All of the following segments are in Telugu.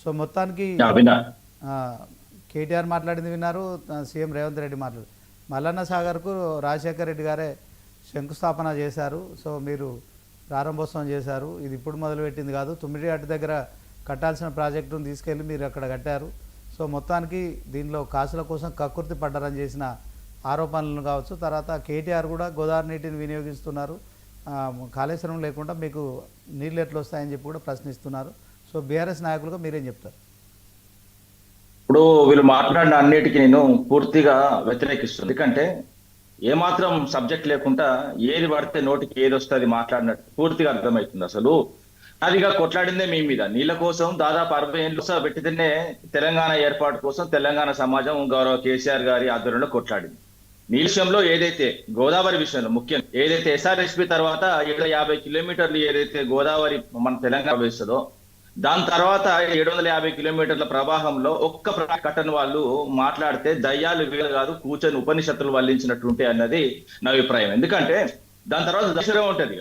సో మొత్తానికి కేటీఆర్ మాట్లాడింది విన్నారు సీఎం రేవంత్ రెడ్డి మాట్లాడు మల్లన్న సాగర్కు రాజశేఖర్ రెడ్డి గారే శంకుస్థాపన చేశారు. సో మీరు ప్రారంభోత్సవం చేశారు. ఇది ఇప్పుడు మొదలుపెట్టింది కాదు. తుమ్మిడి అటు దగ్గర కట్టాల్సిన ప్రాజెక్టును తీసుకెళ్ళి మీరు అక్కడ కట్టారు. సో మొత్తానికి దీనిలో కాసుల కోసం కక్కుర్తి పడ్డారని చేసిన ఆరోపణలు కావచ్చు. తర్వాత కేటీఆర్ కూడా గోదావరి నీటిని వినియోగిస్తున్నారు. కాళేశ్వరం లేకుండా మీకు నీళ్ళు ఎట్లా వస్తాయని చెప్పి కూడా ప్రశ్నిస్తున్నారు. సో బీఆర్ఎస్ నాయకులుగా మీరేం చెప్తారు? ఇప్పుడు వీళ్ళు మాట్లాడిన అన్నిటికీ నేను పూర్తిగా వ్యతిరేకిస్తుంది ఎందుకంటే ఏమాత్రం సబ్జెక్ట్ లేకుండా ఏది పడితే నోటికి ఏది వస్తుంది మాట్లాడినట్టు పూర్తిగా అర్థమవుతుంది అసలు. అదిగా కొట్లాడిందే మీ మీద. నీళ్ళ కోసం దాదాపు అరవై ఏళ్ళు పెట్టితేనే తెలంగాణ ఏర్పాటు కోసం తెలంగాణ సమాజం గౌరవ కేసీఆర్ గారి ఆధ్వర్యంలో కొట్లాడింది. నీళ్ళ విషయంలో ఏదైతే గోదావరి విషయంలో ముఖ్యం ఏదైతే ఎస్ఆర్ఎస్పి తర్వాత ఏడు యాభై కిలోమీటర్లు ఏదైతే గోదావరి మన తెలంగాణ వేస్తుందో దాని తర్వాత ఏడు వందల యాభై కిలోమీటర్ల ప్రవాహంలో ఒక్క ప్ర- కట్టని వాళ్ళు మాట్లాడితే దయ్యాలు వీలు కాదు కూర్చొని ఉపనిషత్తులు వల్లించినట్టుంటే అన్నది నా అభిప్రాయం. ఎందుకంటే దాని తర్వాత దశరం ఉంటుంది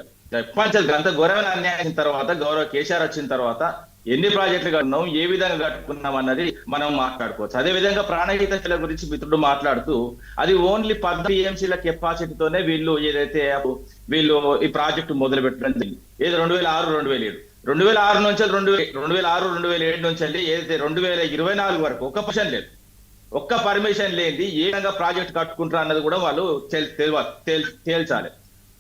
పంచాయతీ అంత ఘోరమైన అన్యాయం తర్వాత గౌరవ కేసీఆర్ వచ్చిన తర్వాత ఎన్ని ప్రాజెక్టులు కట్టున్నాం ఏ విధంగా కట్టుకున్నాం అన్నది మనం మాట్లాడుకోవచ్చు. అదే విధంగా ప్రాణహిత శిల గురించి మిత్రుడు మాట్లాడుతూ అది ఓన్లీ పద్నాలుగు టీఎంసీల కెపాసిటీతోనే వీళ్ళు ఏదైతే వీళ్ళు ఈ ప్రాజెక్టు మొదలు పెట్టడం జరిగింది. ఏది? రెండు వేల ఆరు రెండు వేల ఏడు. రెండు వేల ఆరు నుంచి రెండు రెండు వేల ఆరు రెండు వేల ఏడు నుంచి వెళ్ళి ఏదైతే రెండు వేల ఇరవై నాలుగు వరకు ఒక్క పర్సెంట్ లేదు. ఒక్క పర్మిషన్ లేనిది ఏ విధంగా ప్రాజెక్ట్ కట్టుకుంటారు అన్నది కూడా వాళ్ళు తేల్చాలి.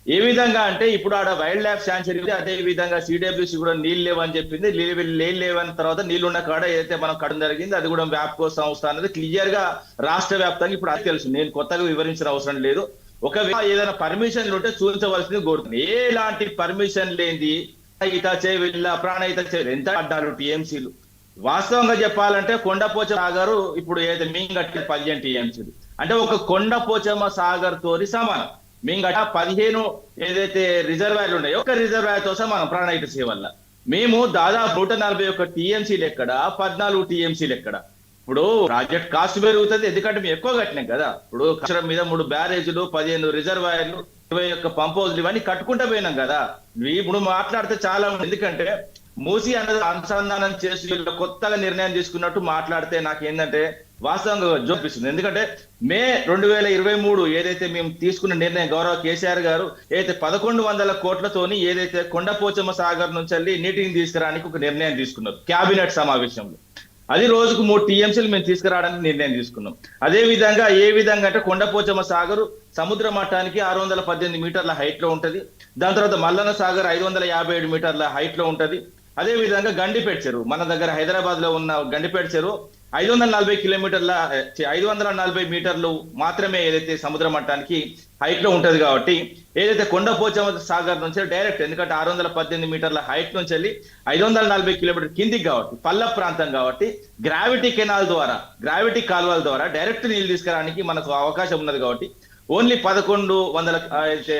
ఏ విధంగా అంటే ఇప్పుడు ఆడ వైల్డ్ లైఫ్ శాంచురీ ఉంది అదే విధంగా సిడబ్ల్యూసి కూడా నీళ్ళు లేవని చెప్పింది. నీళ్ళు లేవని తర్వాత నీళ్ళు ఉన్న కాడ ఏదైతే మనం కడం జరిగింది అది కూడా వ్యాప్కో సంస్థ అనేది క్లియర్గా రాష్ట్ర వ్యాప్తంగా ఇప్పుడు అది తెలుసు. నేను కొత్తగా వివరించిన అవసరం లేదు. ఒకవేళ ఏదైనా పర్మిషన్లు ఉంటే చూపించవలసింది కోరుతుంది ఎలాంటి పర్మిషన్ లేనిది ఇటాచే వెళ్ళ ప్రాణహిత చే ఎంత అడ్డాలు టీఎంసీలు? వాస్తవంగా చెప్పాలంటే కొండపోచ సాగర్ ఇప్పుడు ఏదైతే మేము కట్టిన పదిహేను టీఎంసీలు. అంటే ఒక కొండపోచమ్మ సాగర్ తోని సమానం. మేము గట్ట పదిహేను ఏదైతే రిజర్వాయర్లు ఉన్నాయో ఒక రిజర్వాయర్తో సమానం ప్రాణహిత వల్ల మేము దాదాపు నూట నలభై ఒక్క టీఎంసీలు ఎక్కడ? పద్నాలుగు టీఎంసీలు ఎక్కడ? ఇప్పుడు ప్రాజెక్ట్ కాస్ట్ పెరుగుతుంది ఎందుకంటే మేము ఎక్కువ కట్టినాం కదా. ఇప్పుడు కచ్చరం మీద మూడు బ్యారేజీలు పదిహేను రిజర్వాయర్లు ఇరవై యొక్క పంప్ హౌస్లు ఇవన్నీ కట్టుకుంటా పోయినాం కదా ఇప్పుడు మాట్లాడితే చాలా ఉంది. ఎందుకంటే మూసి అన్నది అనుసంధానం చేసి కొత్తగా నిర్ణయం తీసుకున్నట్టు మాట్లాడితే నాకు ఏంటంటే వాస్తవంగా చూపిస్తుంది ఎందుకంటే మే రెండు వేల ఇరవై మూడు ఏదైతే మేము తీసుకున్న నిర్ణయం గౌరవ కేసీఆర్ గారు ఏదైతే పదకొండు వందల కోట్లతోని ఏదైతే కొండపోచమ్మ సాగర్ నుంచి వెళ్ళి నీటిని తీసుకురానికి ఒక నిర్ణయం తీసుకున్నారు కేబినెట్ సమావేశంలో అది రోజుకు మూడు టీఎంసీలు మేము తీసుకురావడానికి నిర్ణయం తీసుకున్నాం. అదే విధంగా ఏ విధంగా అంటే కొండపోచమ్మ సాగర్ సముద్ర మట్టానికి ఆరు వందల పద్దెనిమిది మీటర్ల హైట్లో ఉంటది. దాని తర్వాత మల్లన సాగర్ ఐదు వందల యాభై ఏడు మీటర్ల హైట్లో ఉంటది. అదే విధంగా గండిపేట చెరువు మన దగ్గర హైదరాబాద్లో ఉన్న గండిపేట చెరువు ఐదు వందల నలభై కిలోమీటర్ల ఐదు వందల నలభై మీటర్లు మాత్రమే ఏదైతే సముద్ర మట్టానికి హైట్లో ఉంటది కాబట్టి ఏదైతే కొండపోచమ్మ సాగర్ నుంచి డైరెక్ట్ ఎందుకంటే ఆరు వందల పద్దెనిమిది మీటర్ల హైట్ నుంచి వెళ్ళి ఐదు వందల నలభై కిలోమీటర్ కిందికి కాబట్టి పల్ల ప్రాంతం కాబట్టి గ్రావిటీ కెనాల్ ద్వారా గ్రావిటీ కాలువల ద్వారా డైరెక్ట్ నీళ్ళు తీసుకురావడానికి మనకు అవకాశం ఉన్నది కాబట్టి ఓన్లీ పదకొండు వందల అయితే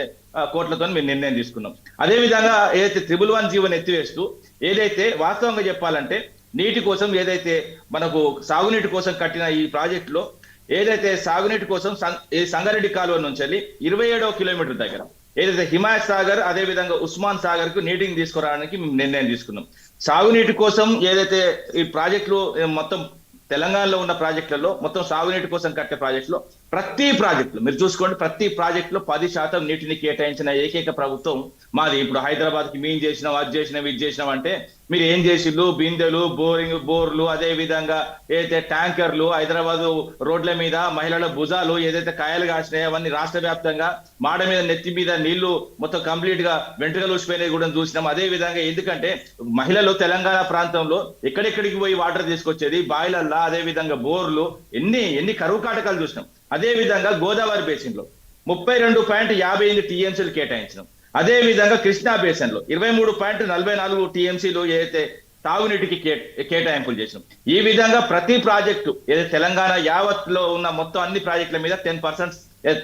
కోట్లతో మేము నిర్ణయం తీసుకున్నాం. అదేవిధంగా ఏదైతే త్రిబుల్ వన్ జీవన్ ఎత్తివేస్తూ ఏదైతే వాస్తవంగా చెప్పాలంటే నీటి కోసం ఏదైతే మనకు సాగునీటి కోసం కట్టిన ఈ ప్రాజెక్టులో ఏదైతే సాగునీటి కోసం సం- ఈ సంగారెడ్డి కాలువ నుంచి వెళ్ళి ఇరవై ఏడవ కిలోమీటర్ దగ్గర ఏదైతే హిమాయత్ సాగర్ అదే విధంగా ఉస్మాన్ సాగర్కు నీటిని తీసుకురావడానికి మేము నిర్ణయం తీసుకున్నాం. సాగునీటి కోసం ఏదైతే ఈ ప్రాజెక్టులు మొత్తం తెలంగాణలో ఉన్న ప్రాజెక్టులలో మొత్తం సాగునీటి కోసం కట్టే ప్రాజెక్టులో ప్రతి ప్రాజెక్టులు మీరు చూసుకోండి ప్రతి ప్రాజెక్టులో పది శాతం నీటిని కేటాయించిన ఏకైక ప్రభుత్వం మాది. ఇప్పుడు హైదరాబాద్కి మేము చేసినాం అది చేసినాం ఇది చేసినాం అంటే మీరు ఏం చేసిండ్రు బిందెలు బోరింగ్ బోర్లు అదే విధంగా ఏదైతే ట్యాంకర్లు హైదరాబాద్ రోడ్ల మీద మహిళల భుజాలు ఏదైతే కాయలు కాసినాయో అవన్నీ రాష్ట్ర వ్యాప్తంగా మాడ మీద నెత్తి మీద నీళ్ళు మొత్తం కంప్లీట్గా వెంట్రుకలు ఊసిపోయినవి కూడా చూసినాం. అదే విధంగా ఎందుకంటే మహిళలు తెలంగాణ ప్రాంతంలో ఎక్కడెక్కడికి పోయి వాటర్ తీసుకొచ్చేది? బాయిలల్లా అదే విధంగా బోర్లు ఎన్ని ఎన్ని కరువు కాటకాలు చూసినాం. అదేవిధంగా గోదావరి బేసిన్లో ముప్పై రెండు పాయింట్ యాభై ఎనిమిది టీఎంసీలు కేటాయించినాం. అదే విధంగా కృష్ణా బేసిన్లో ఇరవై మూడు పాయింట్ నలభై నాలుగు టీఎంసీలు ఏదైతే తాగునీటికి కేటాయింపులు చేసినాం. ఈ విధంగా ప్రతి ప్రాజెక్టు ఏదైతే తెలంగాణ యావత్లో ఉన్న మొత్తం అన్ని ప్రాజెక్టుల మీద టెన్ పర్సెంట్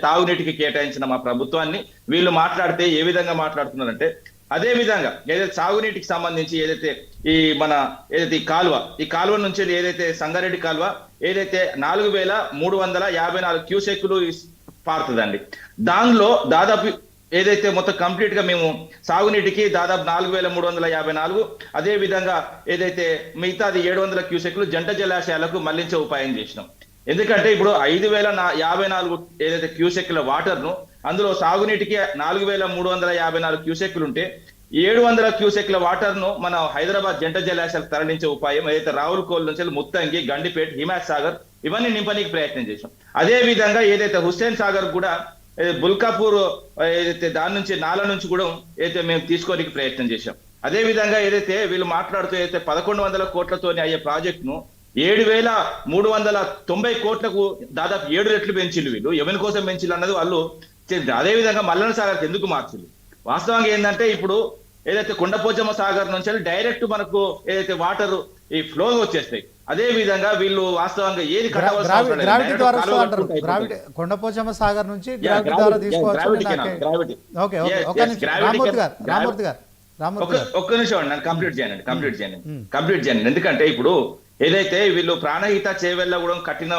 తాగునీటికి కేటాయించిన మా ప్రభుత్వాన్ని వీళ్ళు మాట్లాడితే ఏ విధంగా మాట్లాడుతున్నారంటే అదే విధంగా ఏదైతే సాగునీటికి సంబంధించి ఏదైతే ఈ మన ఏదైతే ఈ కాలువ ఈ కాలువ నుంచి ఏదైతే సంగారెడ్డి కాలువ ఏదైతే నాలుగు వేల మూడు వందల యాభై నాలుగు క్యూసెక్లు పారుతుందండి. దానిలో దాదాపు ఏదైతే మొత్తం కంప్లీట్గా మేము సాగునీటికి దాదాపు నాలుగు వేల మూడు వందల యాభై నాలుగు అదే విధంగా ఏదైతే మిగతాది ఏడు వందల క్యూసెక్లు జంట జలాశయాలకు మళ్ళించే ఉపాయం చేసినాం. ఎందుకంటే ఇప్పుడు ఐదు వేల నా- యాభై నాలుగు ఏదైతే క్యూసెక్ల వాటర్ను అందులో సాగునీటికి నాలుగు వేల మూడు వందల యాభై నాలుగు క్యూసెక్లు ఉంటే ఏడు వందల క్యూసెక్ల వాటర్ను మన హైదరాబాద్ జంట జలాశాలకు తరలించే ఉపాయం ఏదైతే రావులకోల్ నుంచి ముత్తంగి గండిపేట్ హిమాయత్ సాగర్ ఇవన్నీ నింపనీకి ప్రయత్నం చేశాం. అదే విధంగా ఏదైతే హుస్సేన్ సాగర్ కూడా బుల్కాపూర్ ఏదైతే దాని నుంచి నాల నుంచి కూడా ఏదైతే మేము తీసుకోనికి ప్రయత్నం చేశాం. అదే విధంగా ఏదైతే వీళ్ళు మాట్లాడుతూ ఏదైతే పదకొండు వందల కోట్లతోని అయ్యే ప్రాజెక్ట్ను ఏడు వేల మూడు వందల తొంభై కోట్లకు దాదాపు ఏడు రెట్లు పెంచిల్లు వీళ్ళు. ఎవరి కోసం పెంచిల్లు అన్నది వాళ్ళు చెప్తారు. అదే విధంగా మల్లన సాగర్ ఎందుకు మార్చిల్లు వాస్తవంగా ఏంటంటే ఇప్పుడు ఏదైతే కొండపోచమ్మ సాగర్ నుంచి డైరెక్ట్ మనకు ఏదైతే వాటర్ ఈ ఫ్లో వచ్చేస్తాయి అదే విధంగా వీళ్ళు వాస్తవంగా ఏది. గ్రావిటీ. కొండపోచమ్మ సాగర్ నుంచి గ్రావిటీ ద్వారా తీసుకోవచ్చు. ఒక్క నిమిషం. అండి కంప్లీట్ చేయండి కంప్లీట్ చేయండి. కంప్లీట్ చేయండి. ఎందుకంటే ఇప్పుడు ఏదైతే వీళ్ళు ప్రాణహిత చేవెళ్ళ కూడా కట్టిన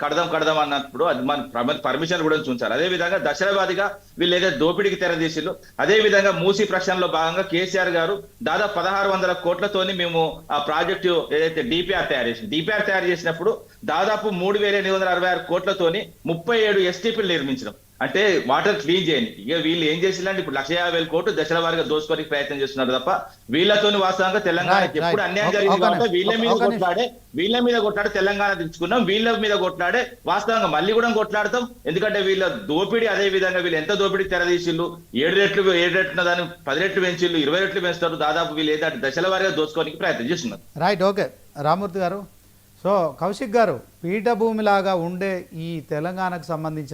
కడదాం కడదాం అన్నప్పుడు అది మన పర్మిషన్ కూడా ఉంచాలి అదే విధంగా దశరవాదిగా వీళ్ళు ఏదైతే దోపిడీకి తెరదీసిల్లు అదే విధంగా మూసీ ప్రశ్నలో భాగంగా కేసీఆర్ గారు దాదాపు పదహారు వందల కోట్లతోని మేము ఆ ప్రాజెక్టు ఏదైతే డిపిఆర్ తయారు చేసింది. డిపిఆర్ తయారు చేసినప్పుడు దాదాపు మూడు వేల ఎనిమిది వందల అరవై ఆరు కోట్లతోని ముప్పై ఏడు ఎస్టీపీలు నిర్మించడం అంటే వాటర్ క్లీన్ చేయండి. ఇక వీళ్ళు ఏం చేసిందంటే ఇప్పుడు లక్ష యాభై వేల కోట్లు దశల వారిగా దోసుకోనికి ప్రయత్నం చేస్తున్నారు తప్ప వీళ్ళతోని వాస్తవంగా Right, ఎప్పుడు. అన్యాయం జరిగింది కాబట్టి వీళ్ళ మీద. కొట్లాడే వీళ్ళ మీద కొట్లాడే తెలంగాణ తెచ్చుకున్నాం వీళ్ళ మీద కొట్లాడే వాస్తవంగా మళ్ళీ కూడా కొట్లాడతాం. ఎందుకంటే వీళ్ళ దోపిడీ అదే విధంగా వీళ్ళు ఎంత దోపిడీ తెరదీసిల్లు ఏడు రెట్లు ఏడు రెట్లు దాన్ని పది రెట్లు పెంచిల్లు ఇరవై రెట్లు పెంచుతారు. దాదాపు వీళ్ళు ఏదంటే దశల వారిగా దోచుకోనికి ప్రయత్నం చేస్తున్నారు. రైట్ ఓకే రామూర్తి గారు. సో కౌశిక్ గారు పీఠభూమిలాగా ఉండే ఈ తెలంగాణకు సంబంధించిన